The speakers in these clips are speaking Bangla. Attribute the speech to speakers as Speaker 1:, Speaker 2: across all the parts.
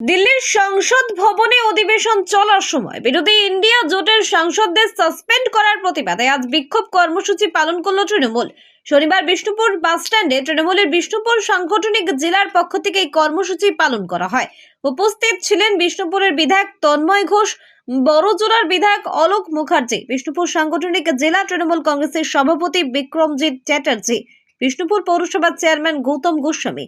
Speaker 1: দিল্লির সংসদ ভবনে অধিবেশন চলার সময় বিরোধী ইন্ডিয়া জোটের সাংসদদের সাসপেন্ড করার প্রতিবাদে আজ বিক্ষোভ কর্মসূচি পালন করল তৃণমূল। শনিবার বিষ্ণুপুর বাসস্ট্যান্ডে তৃণমূলের বিষ্ণুপুর সাংগঠনিক জেলার পক্ষ থেকে এই কর্মসূচি পালন করা হয়। উপস্থিত ছিলেন বিষ্ণুপুরের বিধায়ক তন্ময় ঘোষ, বড়জোড়ার বিধায়ক অলোক মুখার্জি, বিষ্ণুপুর সাংগঠনিক জেলা তৃণমূল কংগ্রেসের সভাপতি বিক্রমজিৎ চ্যাটার্জি বিষ্ণুপুর পৌরসভার চেয়ারম্যান গৌতম গোস্বামী,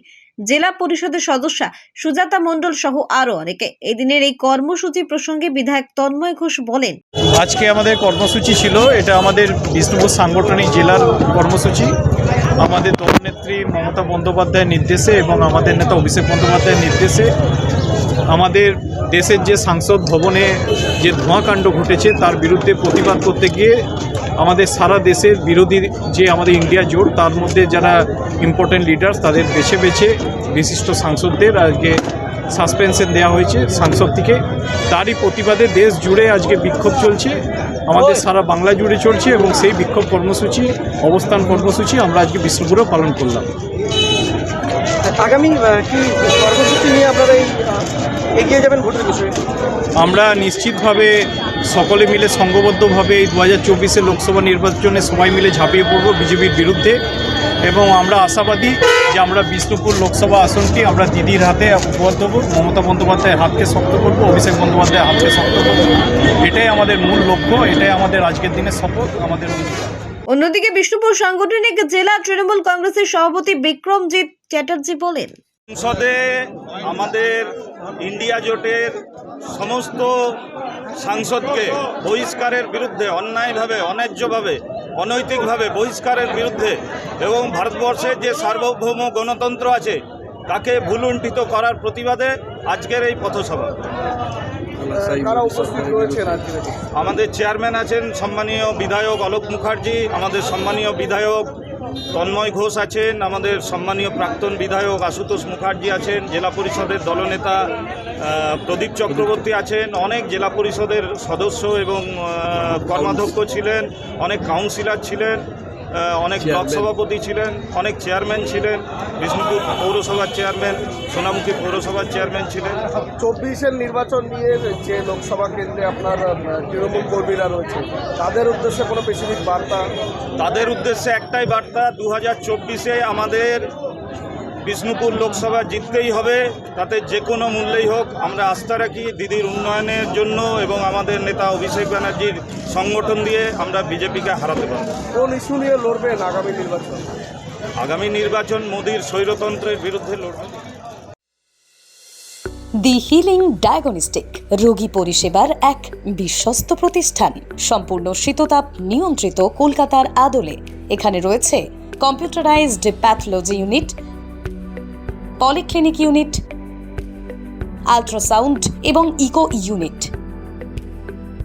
Speaker 1: জেলা পরিষদের সদস্যা সুজাতা মণ্ডল সহ আরও অনেকে। এদিনের এই কর্মসূচি প্রসঙ্গে বিধায়ক তন্ময় ঘোষ বলেন,
Speaker 2: আজকে আমাদের কর্মসূচি ছিল, এটা আমাদের বিষ্ণুপুর সাংগঠনিক জেলার কর্মসূচি। আমাদের দলনেত্রী মমতা বন্দ্যোপাধ্যায়ের নির্দেশে এবং আমাদের নেতা অভিষেক বন্দ্যোপাধ্যায়ের নির্দেশে আমাদের দেশের যে সাংসদ ভবনে যে ধোঁয়াকাণ্ড ঘটেছে, তার বিরুদ্ধে প্রতিবাদ করতে গিয়ে আমাদের সারা দেশের বিরোধী যে আমাদের ইন্ডিয়া জোট তার মধ্যে যারা ইম্পর্টেন্ট লিডার্স তাদের বেছে বেছে বিশিষ্ট সাংসদদের আজকে সাসপেনশন দেওয়া হয়েছে সাংসদ থেকে তারই প্রতিবাদে দেশ জুড়ে আজকে বিক্ষোভ চলছে। আমাদের সারা বাংলা জুড়ে চলছে এবং সেই বিক্ষোভ কর্মসূচি অবস্থান কর্মসূচি আমরা আজকে বিষ্ণুপুরেও পালন করলাম।
Speaker 3: আগামী কি কর্মসূচি নিয়ে আপনারা এই এগিয়ে যাবেন ভোটের বিষয়ে?
Speaker 2: আমরা নিশ্চিতভাবে সকলে মিলে সংঘবদ্ধভাবে এই দু হাজার চব্বিশে লোকসভা নির্বাচনে সবাই মিলে ঝাঁপিয়ে পড়ব বিজেপির বিরুদ্ধে। এবং আমরা আশাবাদী যে আমরা বিষ্ণুপুর লোকসভা আসনটি আমরা দিদির হাতে উপহার দেবো মমতা বন্দ্যোপাধ্যায়ের হাতকে শক্ত করব অভিষেক বন্দ্যোপাধ্যায়ের হাতকে শক্ত করব। এটাই আমাদের মূল লক্ষ্য এটাই আমাদের আজকের দিনের শপথ আমাদের
Speaker 1: অন্যদিকে বিষ্ণুপুর সাংগঠনিক জেলা তৃণমূল কংগ্রেসের সভাপতি বিক্রমজিৎ চ্যাটার্জি বলেন।
Speaker 4: সংসদে আমাদের ইন্ডিয়া জোটের সমস্ত সাংসদকে বহিষ্কারের বিরুদ্ধে অন্যায়ভাবে অন্যায্যভাবে অনৈতিকভাবে বহিষ্কারের বিরুদ্ধে এবং ভারতবর্ষের যে সার্বভৌম গণতন্ত্র আছে তাকে ভুলুণ্ঠিত করার প্রতিবাদে আজকের এই পথসভা। আমাদের চেয়ারম্যান আছেন সম্মানীয় বিধায়ক অলোক মুখার্জি আমাদের সম্মানীয় বিধায়ক তন্ময় ঘোষ আছেন, আমাদের সম্মানীয় প্রাক্তন বিধায়ক আশুতোষ মুখার্জি আছেন, জেলা পরিষদের দলনেতা প্রদীপ চক্রবর্তী আছেন, অনেক জেলা পরিষদের সদস্য এবং কর্মাধ্যক্ষ ছিলেন, অনেক কাউন্সিলর ছিলেন। অনেক ব্লক সভাপতি ছিলেন অনেক চেয়ারম্যান ছিলেন বিষ্ণুপুর পৌরসভার চেয়ারম্যান সোনামুখী পৌরসভার চেয়ারম্যান ছিলেন।
Speaker 3: চব্বিশের নির্বাচন নিয়ে যে লোকসভা কেন্দ্রে আপনার তৃণমূল কর্মীরা রয়েছে তাদের উদ্দেশ্যে কোনো স্পেসিফিক বার্তা?
Speaker 4: তাদের উদ্দেশ্যে একটাই বার্তা দু হাজার চব্বিশে আমাদের বিষ্ণুপুর লোকসভা জিততেই হবে তাতে যে কোনো মূল্যেই হোক আমরা আস্থা রাখি দিদির উন্নয়নের জন্য এবং আমাদের নেতা অভিষেক ব্যানার্জির সংগঠন দিয়ে আমরা বিজেপিকে হারাতে পারব।
Speaker 3: কোন ইস্যু নিয়ে লড়বেন আগামী নির্বাচন?
Speaker 4: আগামী নির্বাচন মোদির স্বৈরতন্ত্রের বিরুদ্ধে লড়বে।
Speaker 5: দি হিলিং ডায়াগনস্টিক রোগী পরিষেবার এক বিশ্বস্ত প্রতিষ্ঠান সম্পূর্ণ শীততাপ নিয়ন্ত্রিত কলকাতার আদলে। এখানে রয়েছে computerized pathology unit polyclinic unit ultrasound এবং echo unit